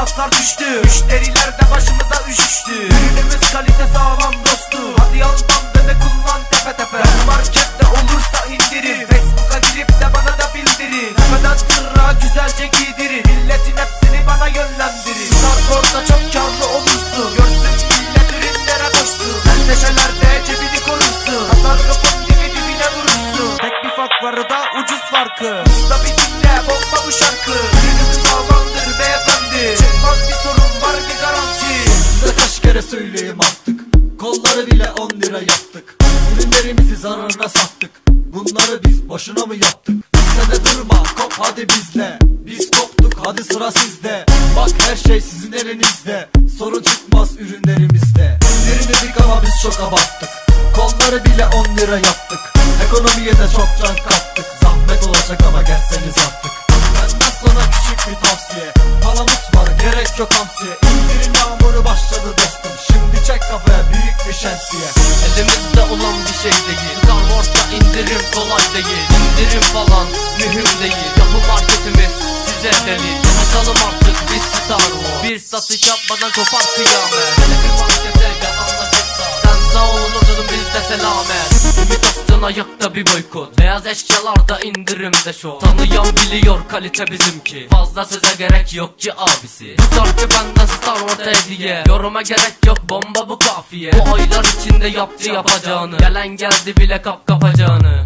fiyatlar düştü. Müşteriler de başımıza üşüştü Ürünümüz kalite sağlam dostum. Hadi yandan deme kullan tepe tepe. Ben markette olursa indirin. Facebook'a girip de bana da bildirin. Tepeden tırnağa güzelce giydirin. Milletin hepsini bana yönlendirin. Starboard'da çok karlı olursun. Görsün millet ürünlere koşsun. Ben neşelerde cebini korursun. Tasarrufun dibi dibine vurursun. Tek bir farkları da ucuz farkı. Usta bir Kolları bile 10 lira yaptık. Ürünlerimizi zararına sattık. Bunları biz boşuna mı yaptık? Sen de durma kop hadi bizle. Biz koptuk hadi sıra sizde. Bak her şey sizin elinizde. Sorun çıkmaz ürünlerimizde. Dedik ama biz çok abarttık. Kolları bile 10 lira yaptık. Ekonomiye de çok can kattık. Zahmet olacak ama gelseniz artık. Benden sana küçük bir tavsiye. Palamut var gerek yok hamsiye. İndirim yağmuru başladı dostum. Şimdi çek kafaya büyük şemsiye. Elimizde olan bir şey değil. Star Wars'ta indirim kolay değil. İndirim falan mühim değil. Yapı marketimiz size delil Bakalım artık biz Star Wars. Bir satış yapmadan kopar kıyamet İmitasyon ayakta bir boykot Beyaz eşyalarda indirimde şov Tanıyan biliyor kalite bizimki Fazla söze gerek yok ki abisi Bu şarkı benden Star Wars hediye Yoruma gerek yok bomba bu kafiye Bu aylar içinde yaptı yapacağını Gelen geldi bile kap kapacağını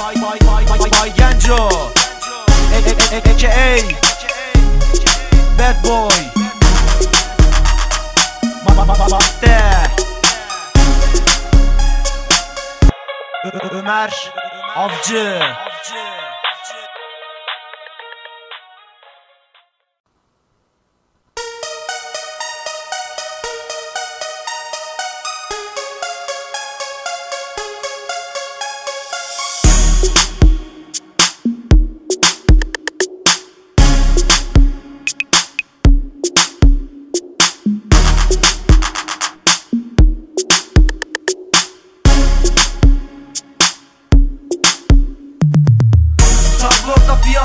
Bay bay bay bay bay Genco E e e e AKA Bad boy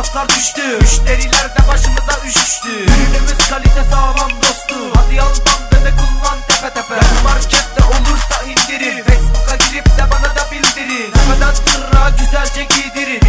masraflar düştü. Müşteriler de başımıza üşüştü. Ürünümüz kalite sağlam dostum Hadi yandan ve de kullan tepe tepe. Ben markette olursa indirin. Facebook'a girip de bana da bildirin. Tepeden tırra güzelce giydirin.